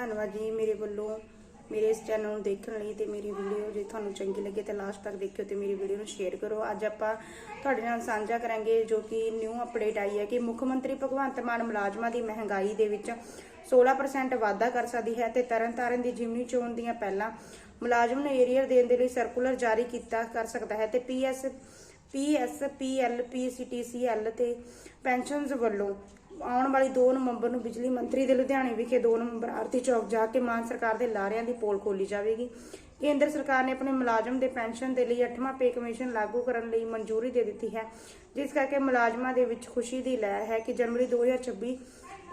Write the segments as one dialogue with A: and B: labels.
A: ਧੰਨਵਾਦ ਜੀ ਮੇਰੇ ਵੱਲੋਂ, ਮੇਰੇ ਇਸ ਚੈਨਲ ਨੂੰ ਦੇਖਣ ਲਈ ਤੇ ਮੇਰੀ ਵੀਡੀਓ ਜੇ ਤੁਹਾਨੂੰ ਚੰਗੀ ਲੱਗੇ ਤਾਂ ਲਾਸਟ ਤੱਕ ਦੇਖਿਓ ਤੇ ਮੇਰੀ ਵੀਡੀਓ ਨੂੰ ਸ਼ੇਅਰ ਕਰੋ। ਅੱਜ ਆਪਾਂ ਤੁਹਾਡੇ ਨਾਲ ਸਾਂਝਾ ਕਰਾਂਗੇ ਜੋ ਕਿ ਨਿਊ ਅਪਡੇਟ ਆਈ ਹੈ ਕਿ ਮੁੱਖ ਮੰਤਰੀ ਭਗਵੰਤ ਮਾਨ ਮੁਲਾਜ਼ਮਾਂ ਦੀ ਮਹਿੰਗਾਈ ਦੇ ਵਿੱਚ 16% ਵਾਧਾ ਕਰ ਸਕਦੀ ਹੈ ਤੇ ਤਰਨਤਾਰਨ ਦੀ ਜਿਮਨੀ ਚੋਣ ਦੀਆਂ ਪਹਿਲਾਂ ਮੁਲਾਜ਼ਮ ਨੂੰ ਏਰੀਅਰ ਦੇਣ ਦੇ ਲਈ ਸਰਕੂਲਰ ਜਾਰੀ ਕੀਤਾ ਕਰ ਸਕਦਾ ਹੈ ਤੇ ਪੀਐਸ ਪੀਐਸਪੀਐਲ ਪੀਸੀਟੀਸੀਐਲ ਤੇ ਪੈਨਸ਼ਨਸ ਵੱਲੋਂ ਆਉਣ ਵਾਲੀ 2 ਨਵੰਬਰ ਨੂੰ ਬਿਜਲੀ ਮੰਤਰੀ ਦੇ ਲੁਧਿਆਣੇ ਵਿਖੇ 2 ਨਵੰਬਰ ਆਰਤੀ ਚੌਕ ਜਾ ਕੇ ਮਾਨ ਸਰਕਾਰ ਦੇ ਲਾਰਿਆਂ ਦੀ ਪੋਲ ਖੋਲੀ ਜਾਵੇਗੀ। ਕੇਂਦਰ ਸਰਕਾਰ ਨੇ ਆਪਣੇ ਮੁਲਾਜ਼ਮ ਦੇ ਪੈਨਸ਼ਨ ਦੇ ਲਈ 8ਵਾਂ ਪੇ ਕਮਿਸ਼ਨ ਲਾਗੂ ਕਰਨ ਲਈ ਮਨਜ਼ੂਰੀ ਦੇ ਦਿੱਤੀ ਹੈ। ਜਿਸ ਕਰਕੇ ਮੁਲਾਜ਼ਮਾਂ ਦੇ ਵਿੱਚ ਖੁਸ਼ੀ ਦੀ ਲਹਿਰ ਹੈ ਕਿ ਜਨਵਰੀ 2026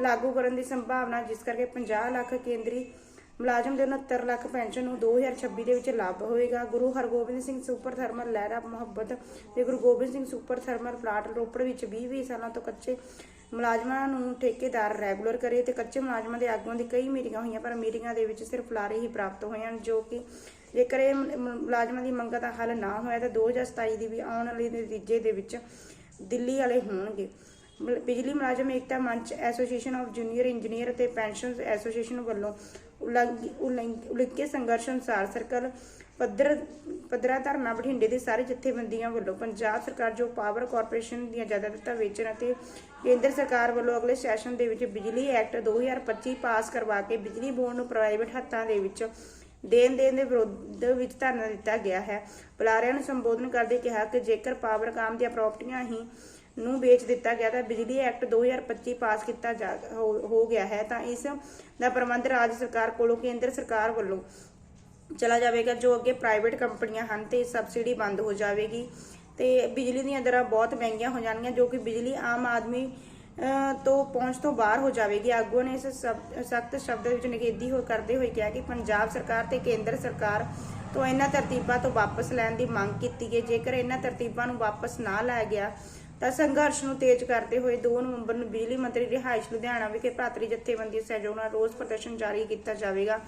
A: ਲਾਗੂ ਕਰਨ ਦੀ ਸੰਭਾਵਨਾ, ਜਿਸ ਕਰਕੇ 50 ਲੱਖ ਕੇਂਦਰੀ ਮੁਲਾਜ਼ਮ ਦੇ 69 ਲੱਖ ਪੈਨਸ਼ਨ ਨੂੰ 2026 ਦੇ ਵਿੱਚ ਲਾਭ ਹੋਏਗਾ ਗੁਰੂ ਹਰਗੋਬਿੰਦ ਸਿੰਘ ਸੁਪਰ ਥਰਮਲ ਲਹਿਰਾ ਮੁਹੱਬਤ ਤੇ Guru Gobind Singh super thermal plant Ropar ਵਿੱਚ 20-20 ਸਾਲਾਂ ਤੋਂ ਕੱਚੇ ਮੁਲਾਜ਼ਮਾਂ ਨੂੰ ਠੇਕੇਦਾਰ ਰੈਗੂਲਰ ਕਰੇ ਤੇ ਕੱਚੇ ਮੁਲਾਜ਼ਮਾਂ ਦੇ ਆਗੂਆਂ ਦੀ ਕਈ ਮੀਟਿੰਗਾਂ ਹੋਈਆਂ, ਪਰ ਮੀਟਿੰਗਾਂ ਦੇ ਵਿੱਚ ਸਿਰਫ ਲਾਰੇ ਹੀ ਪ੍ਰਾਪਤ ਹੋਏ ਹਨ, ਜੋ ਕਿ ਜੇਕਰ ਇਹ ਮੁਲਾਜ਼ਮਾਂ ਦੀ ਮੰਗਾਂ ਦਾ ਹੱਲ ਨਾ ਹੋਇਆ ਤਾਂ 2027 ਦੀ ਵੀ ਆਉਣ ਵਾਲੇ ਨਤੀਜੇ ਦੇ ਵਿੱਚ ਦਿੱਲੀ ਵਾਲੇ ਹੋਣਗੇ। Bijli Mulazam Ekta Manch association of junior engineer ਅਤੇ ਪੈਨਸ਼ਨ ਐਸੋਸੀਏਸ਼ਨ ਵੱਲੋਂ ਉਲੰਘ- ਸੰਘਰਸ਼ ਅਨੁਸਾਰ ਸਰਕਲ ਪੱਧਰ, ਪੱਧਰਾ ਧਰਨਾ ਬਠਿੰਡੇ ਦੇ ਸਾਰੇ ਜਥੇਬੰਦੀਆਂ ਵੱਲੋਂ ਪੰਜਾਬ ਸਰਕਾਰ ਜੋ ਪਾਵਰ ਕਾਰਪੋਰੇਸ਼ਨ ਦੀਆਂ ਜਾਇਦਾਦਾਂ ਵੇਚਣ ਅਤੇ ਕੇਂਦਰ ਸਰਕਾਰ ਵੱਲੋਂ ਅਗਲੇ ਸੈਸ਼ਨ ਦੇ ਵਿੱਚ ਬਿਜਲੀ ਐਕਟ 2025 ਪਾਸ ਕਰਵਾ ਕੇ ਬਿਜਲੀ ਬੋਰਡ ਨੂੰ ਪ੍ਰਾਈਵੇਟ ਹੱਥਾਂ ਦੇ ਵਿੱਚ ਦੇਣ ਦੇਣ ਦੇ ਵਿਰੋਧ ਵਿੱਚ ਧਰਨਾ ਦਿੱਤਾ ਗਿਆ ਹੈ। ਬੁਲਾਰਿਆਂ ਨੂੰ ਸੰਬੋਧਨ ਕਰਦੇ ਕਿਹਾ ਕਿ ਜੇਕਰ ਪਾਵਰਕਾਮ ਦੀਆਂ ਪ੍ਰਾਪਰਟੀਆਂ ਹੀ ਨੂੰ ਵੇਚ ਦਿੱਤਾ ਗਿਆ ਤਾਂ ਬਿਜਲੀ ਐਕਟ 2025 ਪਾਸ ਕੀਤਾ ਹੋ ਗਿਆ ਹੈ ਤਾਂ ਇਸ ਦਾ ਪ੍ਰਬੰਧ ਰਾਜ ਸਰਕਾਰ ਕੋਲੋਂ ਕੇਂਦਰ ਸਰਕਾਰ ਵੱਲੋਂ ਚਲਾ ਜਾਵੇਗਾ, ਜੋ ਅੱਗੇ ਪ੍ਰਾਈਵੇਟ ਕੰਪਨੀਆਂ ਹਨ ਤੇ ਸਬਸਿਡੀ ਬੰਦ ਹੋ ਜਾਵੇਗੀ। ਤੇ ਬਿਜਲੀ ਦੀਆਂ ਦਰਾਂ ਬਹੁਤ ਮਹਿੰਗੀਆਂ ਹੋ ਜਾਣਗੀਆਂ, ਜੋ ਕਿ ਬਿਜਲੀ ਆਮ ਆਦਮੀ ਤੋਂ ਪਹੁੰਚ ਤੋਂ ਬਾਹਰ ਹੋ ਜਾਵੇਗੀ। ਆਗੂਆਂ ਨੇ ਇਸ ਸਖਤ ਸ਼ਬਦ ਵਿੱਚ ਨਿਖੇਧੀ ਹੋ, ਕਰਦੇ ਹੋਏ ਕਿਹਾ ਕਿ ਪੰਜਾਬ ਸਰਕਾਰ ਤੇ ਕੇਂਦਰ ਸਰਕਾਰ ਤੋਂ ਇਹਨਾਂ ਤਰਤੀਬਾਂ ਤੋਂ ਵਾਪਸ ਲੈਣ ਦੀ ਮੰਗ ਕੀਤੀ ਗਈ। ਜੇਕਰ ਇਹਨਾਂ ਤਰਤੀਬਾਂ ਨੂੰ ਵਾਪਸ ਨਾ ਲਾਇਆ ਗਿਆ ਤਾਂ ਸੰਘਰਸ਼ ਨੂੰ ਤੇਜ਼ ਕਰਦੇ ਹੋਏ 2 ਨਵੰਬਰ ਨੂੰ ਬਿਜਲੀ ਮੰਤਰੀ ਰਿਹਾਇਸ਼ ਲੁਧਿਆਣਾ ਵਿਖੇ ਭਰਾਤਰੀ ਜਥੇਬੰਦੀ ਸਹਿਯੋਗ ਨਾਲ ਰੋਸ ਪ੍ਰਦਰਸ਼ਨ ਜਾਰੀ ਕੀਤਾ ਜਾਵੇਗਾ।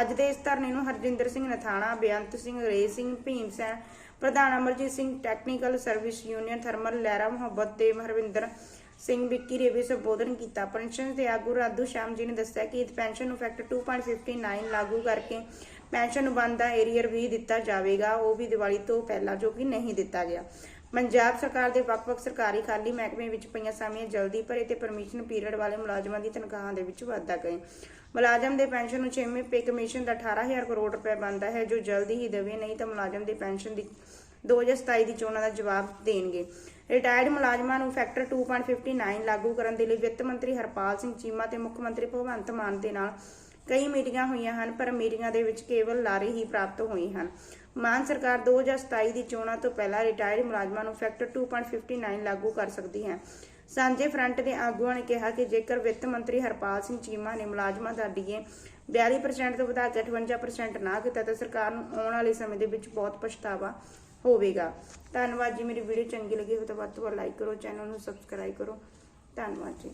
A: ਅੱਜ ਦੇ ਇਸ ਧਰਨੇ ਨੂੰ ਹਰਜਿੰਦਰ ਸਿੰਘ ਨਥਾਣਾ, ਬੇਅੰਤ ਸਿੰਘ ਰੇ ਸਿੰਘ, ਭੀਮ ਸੈਨ, ਪ੍ਰਧਾਨ Amarjit Singh technical service union thermal, Lehra, Mohabbat ਤੇ ਹਰਵਿੰਦਰ ਸਿੰਘ ਵਿੱਕੀ ਰੇਵੇ ਸੰਬੋਧਨ ਕੀਤਾ। ਪੈਨਸ਼ਨ ਦੇ ਆਗੂ ਰਾਧੂ ਸ਼ਾਮ ਜੀ ਨੇ ਦੱਸਿਆ ਕਿ ਇਸ ਪੈਨਸ਼ਨ ਨੂੰ ਫੈਕਟਰ 2.59 ਲਾਗੂ ਕਰਕੇ ਪੈਨਸ਼ਨ ਨੂੰ ਬੰਦ ਦਾ ਏਰੀਅਰ ਵੀ ਦਿੱਤਾ ਜਾਵੇਗਾ, ਉਹ ਵੀ ਦੀਵਾਲੀ ਤੋਂ ਪਹਿਲਾਂ ਜੋ ਕਿ ਨਹੀਂ ਦਿੱਤਾ ਗਿਆ। ਪੰਜਾਬ ਸਰਕਾਰ ਦੇ ਵੱਖ-ਵੱਖ ਸਰਕਾਰੀ ਖਾਲੀ ਮਹਿਕਮੇ ਵਿੱਚ ਪਈਆਂ ਸਾਮੀਆਂ ਜਲਦੀ ਭਰੇ ਤੇ ਪਰਮਿਸ਼ਨ ਪੀਰੀਅਡ ਵਾਲੇ ਮੁਲਾਜ਼ਮਾਂ ਦੀ ਤਨਖਾਹਾਂ ਦੇ ਵਿੱਚ ਵਾਧਾ ਕਰੇ ਮੁਲਾਜ਼ਮ ਦੇ ਪੈਨਸ਼ਨ ਨੂੰ 6ਵੇਂ ਪੇ ਕਮਿਸ਼ਨ ਦਾ 18000 ਕਰੋੜ ਰੁਪਏ ਬਣਦਾ ਹੈ, ਜੋ ਜਲਦੀ ਹੀ ਦੇਵੇ, ਨਹੀਂ ਤਾਂ ਮੁਲਾਜ਼ਮ ਦੀ ਪੈਨਸ਼ਨ ਦੀ 2027 ਦੀ ਚੋਣਾਂ ਦਾ ਜਵਾਬ ਦੇਣਗੇ। ਰਿਟਾਇਰਡ ਮੁਲਾਜ਼ਮਾਂ ਨੂੰ ਫੈਕਟਰ 2.59 ਲਾਗੂ ਕਰਨ ਦੇ ਲਈ ਵਿੱਤ ਮੰਤਰੀ ਹਰਪਾਲ ਸਿੰਘ ਚੀਮਾ ਤੇ ਮੁੱਖ ਮੰਤਰੀ ਭਗਵੰਤ ਮਾਨ ਦੇ ਨਾਲ ਕਈ ਮੀਟਿੰਗਾਂ ਹੋਈਆਂ ਹਨ, ਪਰ ਮੀਟਿੰਗਾਂ ਦੇ ਵਿੱਚ ਕੇਵਲ ਲਾਰੇ ਹੀ ਪ੍ਰਾਪਤ ਹੋਏ ਹਨ। ਮਾਨ ਸਰਕਾਰ 2027 ਦੀ ਚੋਣਾਂ ਤੋਂ ਪਹਿਲਾਂ ਰਿਟਾਇਰਡ ਮੁਲਾਜ਼ਮਾਂ ਨੂੰ ਫੈਕਟਰ 2.59 ਲਾਗੂ ਕਰ ਸਕਦੀ ਹੈ। ਸਾਂਝੇ ਫਰੰਟ ਦੇ ਆਗੂਆਂ ਨੇ ਕਿਹਾ ਕਿ ਜੇਕਰ ਵਿੱਤ ਮੰਤਰੀ ਹਰਪਾਲ ਸਿੰਘ ਚੀਮਾ ਨੇ ਮੁਲਾਜ਼ਮਾਂ ਦਾ ਡੀਏ 42% ਤੋਂ ਵਧਾ ਕੇ 58% ਨਾ ਕੀਤਾ, ਤਾਂ ਸਰਕਾਰ ਨੂੰ ਆਉਣ ਵਾਲੇ ਸਮੇਂ ਦੇ ਵਿੱਚ ਬਹੁਤ ਪਛਤਾਵਾ ਹੋਵੇਗਾ। ਧੰਨਵਾਦ ਜੀ, ਮੇਰੀ ਵੀਡੀਓ ਚੰਗੀ ਲੱਗੀ ਹੋਵੇ ਤਾਂ ਵੱਧ ਤੋਂ ਵੱਧ ਲਾਈਕ ਕਰੋ ਚੈਨਲ ਨੂੰ ਸਬਸਕ੍ਰਾਈਬ ਕਰੋ। ਧੰਨਵਾਦ ਜੀ।